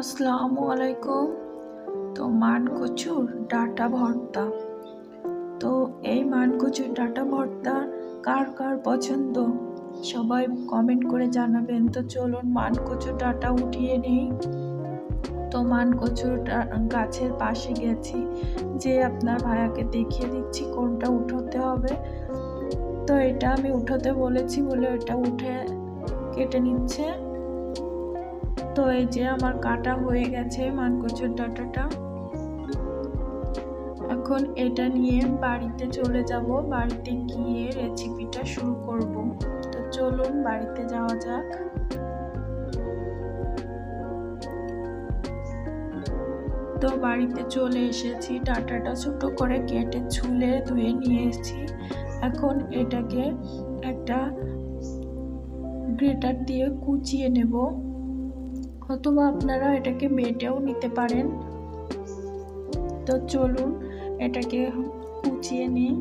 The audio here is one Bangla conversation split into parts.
আসসালামু আলাইকুম। তো মান কচুর ডাটা ভর্তা। তো এই মান কচুর ডাটা ভর্তা কার কার পছন্দ? সবাই কমেন্ট করে জানাবেন। তো চলুন মান কচুর ডাটা উঠিয়ে নিই। তো মান কচুর গাছের পাশে গেছি। যে আপনার ভাইয়াকে দেখিয়ে দিচ্ছি কোনটা উঠোতে হবে। তো এটা আমি উঠোতে বলেছি বলে এটা উঠে কেটে নিচ্ছে। তো এই যে আমার কাটা হয়ে গেছে মানকচুর ডাটাটা। এখন এটা নিয়ে বাড়িতে চলে যাব, বাড়িতে গিয়ে রেসিপিটা শুরু করব। তো চলুন বাড়িতে যাওয়া যাক। তো বাড়িতে চলে এসেছি, ডাটাটা ছোট করে কেটে ছুলে ধুয়ে নিয়ে এসেছি। এখন এটাকে একটা গ্রেটার দিয়ে কুচিয়ে নেব। অথবা আপনারা এটাকে মেটেও নিতে পারেন। তো চলুন এটাকে কুচিয়ে নিই।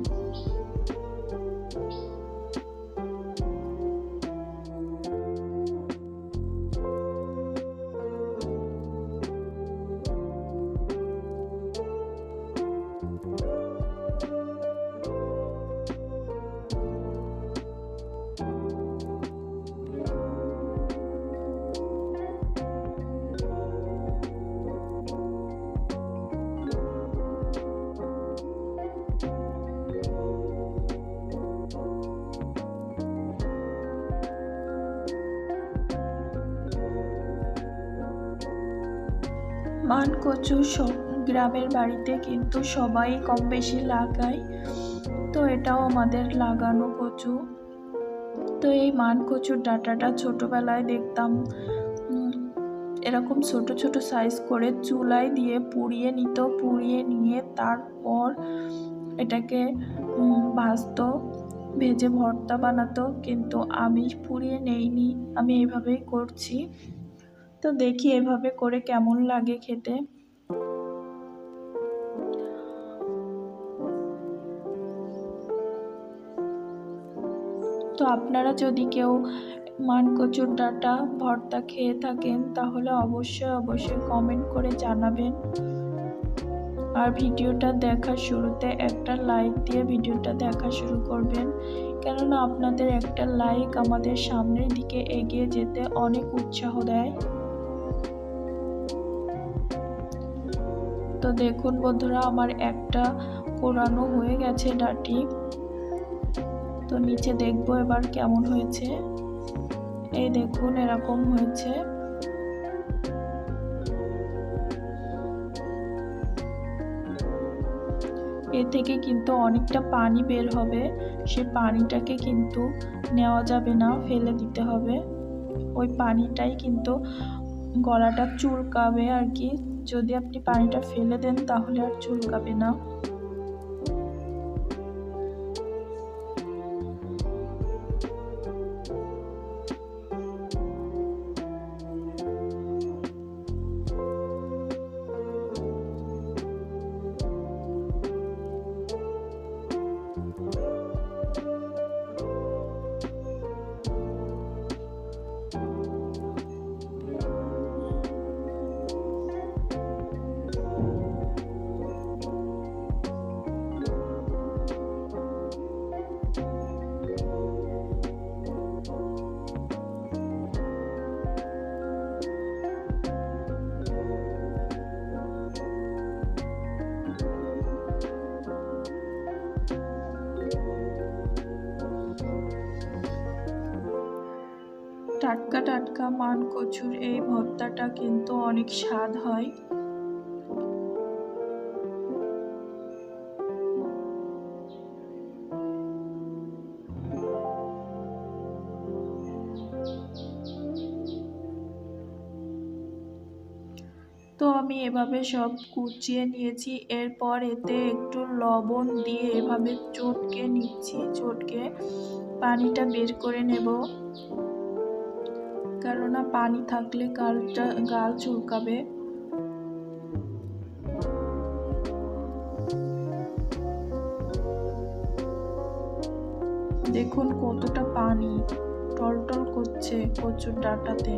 মান কচু গ্রামের বাড়িতে কিন্তু সবাই কম বেশি লাগায়। তো এটাও আমাদের লাগানো কচু। তো এই মান কচুর ডাঁটাটা ছোটোবেলায় দেখতাম। এরকম ছোট ছোট সাইজ করে চুলায় দিয়ে পুড়িয়ে নিত, পুড়িয়ে নিয়ে তারপর এটাকে ভাজতো, ভেজে ভর্তা বানাতো। কিন্তু আমি পুড়িয়ে নেইনি, আমি এইভাবেই করছি। তো দেখি এভাবে করে কেমন লাগে খেতে। তো আপনারা যদি কেউ মানকচুর ডাটা ভর্তা খেয়ে থাকেন, তাহলে অবশ্যই অবশ্যই কমেন্ট করে জানাবেন। আর ভিডিওটা দেখার শুরুতে একটা লাইক দিয়ে ভিডিওটা দেখা শুরু করবেন। কেননা আপনাদের একটা লাইক আমাদের সামনের দিকে এগিয়ে যেতে অনেক উৎসাহ দেয়। তো দেখুন বন্ধুরা, আমার একটা কোরানো হয়ে গেছে ডাটি। তো নিচে দেখব এবার কেমন হয়েছে। এই দেখুন, এরকম হয়েছে। এ থেকে কিন্তু অনেকটা পানি বের হবে। সে পানিটাকে কিন্তু নেওয়া যাবে না, ফেলে দিতে হবে। ওই পানিটাই কিন্তু গলাটা চুলকাবে আর কি। যদি আপনি পানিটা ফেলে দেন তাহলে আর চুলকাবে না। টাটকা মান কচুর এই ভর্তাটা কিন্তু অনেক স্বাদ হয়। তো আমি এভাবে সব কুচিয়ে নিয়েছি, এরপর এতে একটু লবণ দিয়ে এভাবে চটকে নিচ্ছি, চটকে পানিটা বের করে নেব। কেননা পানি থাকলে গালটা গাল চুলকাবে। দেখুন কতটা পানি টলটল করছে কচুর ডাঁটাতে।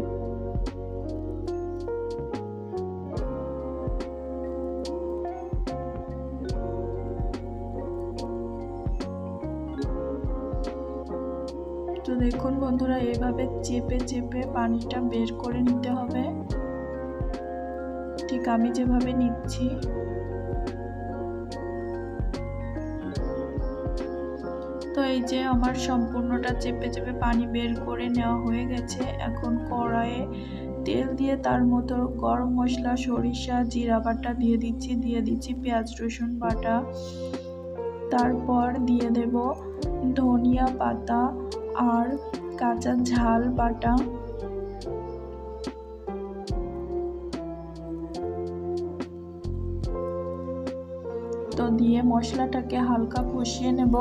দেখুন বন্ধুরা এভাবে চেপে চেপে পানিটা বের করে নিতে হবে। ঠিক আমি যেভাবে নিচ্ছি। তো এই যে আমার সম্পূর্ণটা চেপে চেপে পানি বের করে নেওয়া হয়ে গেছে। এখন কড়াইয়ে তেল দিয়ে তার মতো গরম মশলা, সরিষা, জিরা বাটা দিয়ে দিচ্ছি দিয়ে দিচ্ছি পেঁয়াজ, রসুন বাটা। তারপর দিয়ে দেব ধনিয়া পাতা আর কাঁচা ঝাল বাটা। তো দিয়ে মশলাটাকে হালকা কষিয়ে নেব।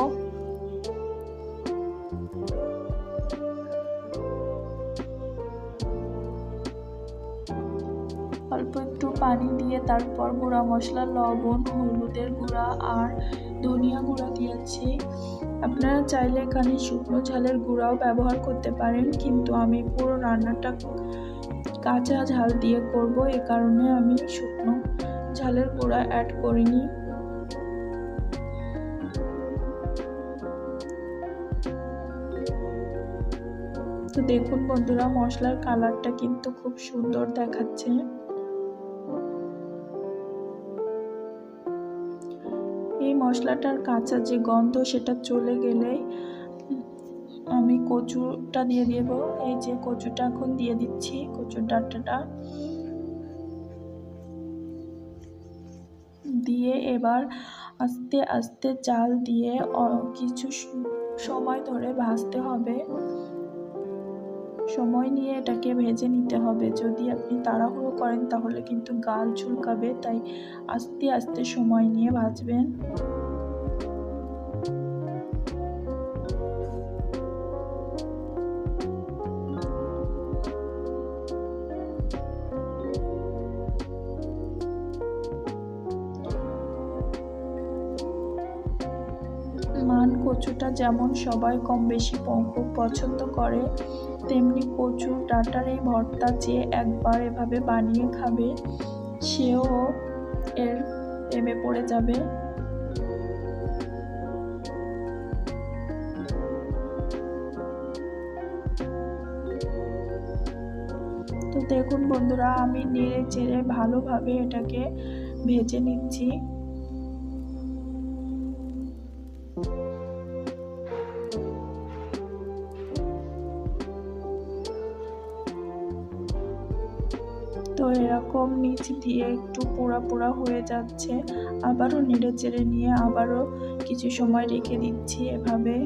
অল্প একটু পানি দিয়ে তারপর গুঁড়া মশলা, লবণ, হলুদের গুঁড়া আর ধনিয়া গুঁড়া দিয়েছি। আপনারা চাইলে এখানে শুকনো ঝালের গুঁড়াও ব্যবহার করতে পারেন, কিন্তু আমি পুরো রান্নাটা কাঁচা ঝাল দিয়ে করব, এ কারণে আমি শুকনো ঝালের গুঁড়া অ্যাড করিনি। তো দেখুন বন্ধুরা, মশলার কালারটা কিন্তু খুব সুন্দর দেখাচ্ছে। এই মশলাটার কাঁচা যে গন্ধ সেটা চলে গেলে আমি কচুটা দিয়ে দেব। এই যে কচুটা এখন দিয়ে দিচ্ছি, কচুর ডাটাটা। দিয়ে এবার আস্তে আস্তে চাল দিয়ে কিছু সময় ধরে ভাজতে হবে। সময় নিয়ে এটাকে ভেজে নিতে হবে। যদি আপনি তাড়াহুড়ো করেন, তাহলে কিন্তু গাল চুলকাবে, তাই আস্তে আস্তে সময় নিয়ে ভাজবেন। মান কচুটা যেমন সবাই কম বেশি পছন্দ করে তেমনি কচু ডাঁটার এই ভর্তা যে একবার এভাবে বানিয়ে খাবে, সেও এর প্রেমে পড়ে যাবে। তো দেখুন বন্ধুরা, আমি নেড়ে চেড়ে ভালোভাবে এটাকে ভেজে নিচ্ছি। এরকম নিচ দিয়ে একটু পোড়া পোড়া হয়ে যাচ্ছে। আবারও নেড়ে চেড়ে নিয়ে আবারও কিছু সময় রেখে দিচ্ছি এভাবে।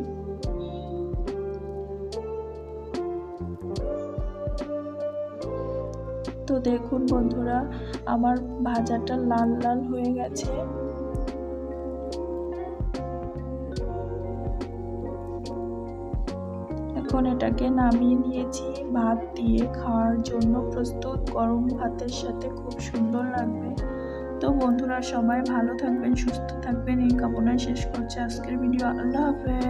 তো দেখুন বন্ধুরা, আমার ভাজাটা লাল লাল হয়ে গেছে। এখন এটাকে নামিয়ে নিয়েছি। ভাত দিয়ে খাওয়ার জন্য প্রস্তুত। গরম ভাতের সাথে খুব সুন্দর লাগবে। তো বন্ধুরা, সবাই ভালো থাকবেন, সুস্থ থাকবেন। এই কামনায় শেষ করছে আজকের ভিডিও। আল্লাহ হাফেজ।